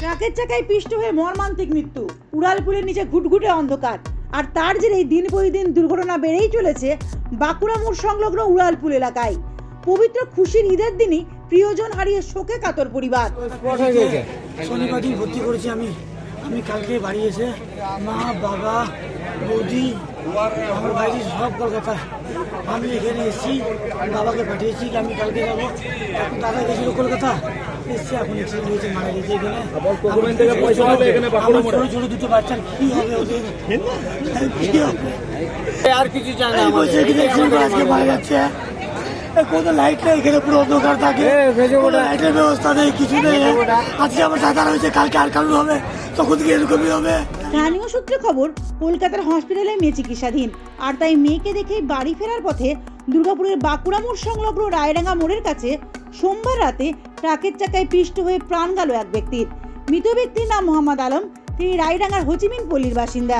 ট্রাকের চাকায় পিষ্ট হয়ে মর্মান্তিক মৃত্যু। উড়ালপুলের নিচে ঘুটঘুটে অন্ধকার। আর তার জেরেই দিন প্রতিদিন দুর্ঘটনা বেড়েই চলেছে বাঁকুড়া মোড় সংলগ্ন উড়ালপুল এলাকায়। পবিত্র খুশির ঈদের দিনই প্রিয়জন হারিয়ে শোকে কাতর পরিবার। ভর্তি করেছি আমি। আমি কালকে বাড়ি এসে মা বাবা বৌদি আমার ভাইজি সব কলকাতা আমি এখানে এসেছি বাবাকে পাঠিয়েছি আমি কালকে যাব। এখন দাদা গেছিল কলকাতা এসছে এখন অ্যাক্সিডেন্ট হয়েছে মারা গেছে এখানে। আমার ছোট ছোট দুটো বাচ্চার কি হবে ওদের? কি হবে? আর কিছু চাই না বলছে এখানে অ্যাক্সিডেন্ট করে আজকে মারা যাচ্ছে। কোনো লাইট নেই এখানে পুরো অন্ধকার থাকে। কোনো লাইটের ব্যবস্থা নেই কিছু নেই। আজকে আমার দাদা রয়েছে কালকে আর কারণ হবে? তখন থেকে এরকমই হবে। স্থানীয় সূত্রে খবর কলকাতার হসপিটালে মেয়ে চিকিৎসাধীন। আর তাই মেয়েকে দেখেই বাড়ি ফেরার পথে দুর্গাপুরের বাঁকুড়া মোড় সংলগ্ন রায়রাঙ্গা মোড়ের কাছে সোমবার রাতে ট্রাকের চাকায় পিষ্ট হয়ে প্রাণ গেল এক ব্যক্তির। মৃত ব্যক্তির নাম মোহাম্মদ আলম তিনি রায়রাঙ্গার হোচিমিন পল্লীর বাসিন্দা।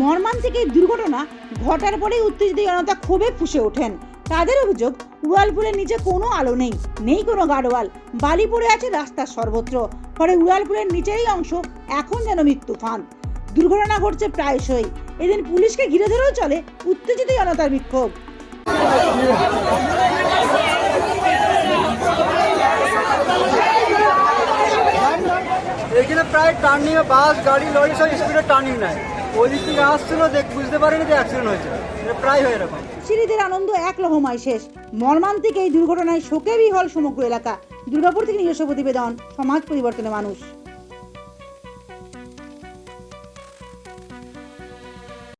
মর্মান্তিক এই দুর্ঘটনা ঘটার পরেই উত্তেজিত জনতা ক্ষোভে ফুসে ওঠেন। তাদের অভিযোগ উড়ালপুলের নিচে কোনো আলো নেই। নেই কোনো গাড়োয়াল বালি পড়ে আছে রাস্তার সর্বত্র। ফলে উড়ালপুলের নিচেরই অংশ এখন যেন মৃত্যু ফান দুর্ঘটনা ঘটছে প্রায়শই। এদিন পুলিশকে ঘিরে ধরেও চলে উত্তেজিত জনতার বিক্ষোভ। এখানে প্রায় টার্নিং বাস গাড়ি লরি সব স্পিডে টার্নিং নেয়। বুঝতে যে সিঁড়িদের আনন্দ এক শেষ। মর্মান্তিক এই দুর্ঘটনায় সমগ্র এলাকা। দুর্গাপুর থেকে নিজস্ব প্রতিবেদন, সমাজ পরিবর্তনের মানুষ।